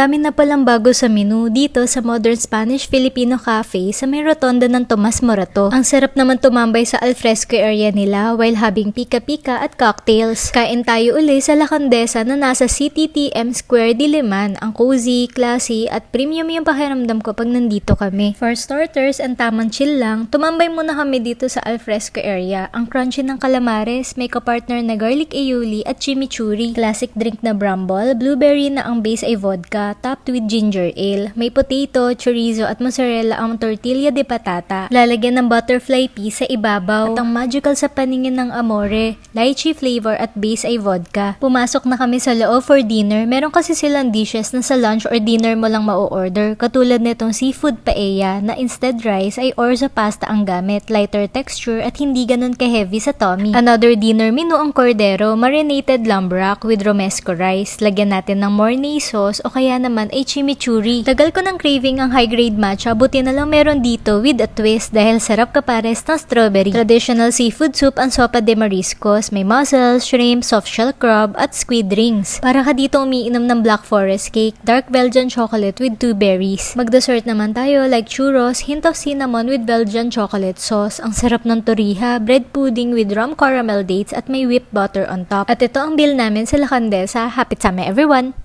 Dami na palang bago sa menu dito sa Modern Spanish Filipino Cafe sa may rotonda ng Tomas Morato. Ang sarap naman tumambay sa alfresco area nila while having pika-pika at cocktails. Kain tayo uli sa La Condesa na nasa CTTM Square Diliman. Ang cozy, classy at premium yung pakiramdam ko pag nandito kami. For starters and tamang chill lang, tumambay muna kami dito sa alfresco area. Ang crunchy ng calamares, may kapartner na garlic aioli at chimichurri. Classic drink na bramble, blueberry na ang base ay vodka, topped with ginger ale. May potato, chorizo at mozzarella ang tortilla de patata. Lalagyan ng butterfly pea sa ibabaw. At ang magical sa paningin ng amore, lychee flavor at base ay vodka. Pumasok na kami sa loob for dinner. Meron kasi silang dishes na sa lunch or dinner mo lang mau-order. Katulad nitong seafood paella na instead rice ay orzo pasta ang gamit. Lighter texture at hindi ganun ka-heavy sa tummy. Another dinner menu ang cordero, marinated lambrak with romesco rice. Lagyan natin ng mornay sauce o kaya naman ay chimichurri. Tagal ko ng craving ang high-grade matcha, buti na lang meron dito with a twist dahil sarap kapares ng strawberry. Traditional seafood soup ang sopa de mariscos, may mussels, shrimp, soft shell crab at squid rings. Para ka dito umiinom ng black forest cake, dark Belgian chocolate with two berries. Mag-dessert naman tayo like churros, hint of cinnamon with Belgian chocolate sauce, ang sarap ng torija, bread pudding with rum caramel dates at may whipped butter on top. At ito ang bill namin sa La Condesa. Happy summer everyone!